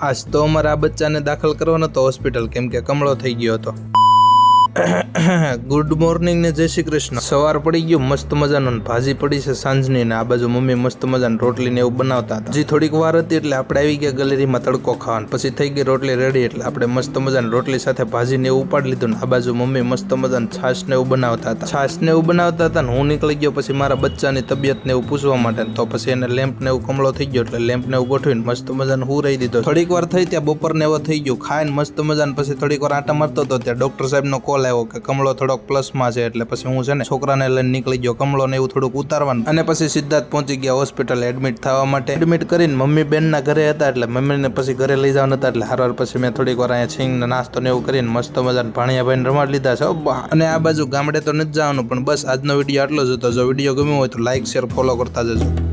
આજ તો અમારે આ બચ્ચાને દાખલ કરવાનો હતો હોસ્પિટલ કેમ કે કમળો થઈ ગયો હતો. ગુડ મોર્નિંગ ને જય શ્રી કૃષ્ણ. સવાર પડી ગયો, મસ્ત મજાનો ભાજી પડી છે સાંજની ને આ બાજુ મમ્મી મસ્ત મજાની રોટલી ને એવું બનાવતા હતા. હજી થોડીક વાર હતી એટલે આપણે આવી ગયા ગેલેરીમાં તડકો ખાવાનું. પછી થઈ ગઈ રોટલી રેડી એટલે આપણે મસ્ત મજાની રોટલી સાથે ભાજી ને એવું ઉપાડી લીધું ને આ બાજુ મમ્મી મસ્ત મજાની છાશ ને એવું બનાવતા હતા. છાશ ને એવું બનાવતા હતા ને હું નીકળી ગયો પછી મારા બચ્ચાની તબિયત ને એવું પૂછવા માટે તો પછી એને લેમ્પ ને એવું કમળો થઈ ગયો એટલે લેમ્પ ને એવું ગોઠવીને મસ્ત મજાનું હું રહી દીધો. થોડીક વાર થઈ ત્યાં બપોર ને એવો થઈ ગયો. ખાઈને મસ્ત મજાને પછી થોડીક વાર આટા મારતો હતો, ત્યાં ડોક્ટર સાહેબ નો કોલ આવ્યો કે કમળો થોડોક પ્લસમાં છે એટલે પછી હું છે ને છોકરાને લઈને નીકળી ગયો કમળો ને એવું થોડુંક ઉતારવાનું. અને પછી સિદ્ધાર્થ પહોંચી ગયા હોસ્પિટલ એડમિટ થવા માટે. એડમિટ કરીને મમ્મી બેનના ઘરે હતા એટલે મમ્મીને પછી ઘરે લઈ જવાના હતા એટલે હારવાર પછી મેં થોડીક વાર અહીંયા છીંગ નાસ્તો ને એવું કરીને મસ્ત મજાને ભાણિયા ભાઈને રમાડ લીધા છે. અને આ બાજુ ગામડે તો નથી જવાનું, પણ બસ આજનો વીડિયો આટલો જ હતો. જો વીડિયો ગમ્યો હોય તો લાઈક શેર ફોલો કરતા જજો.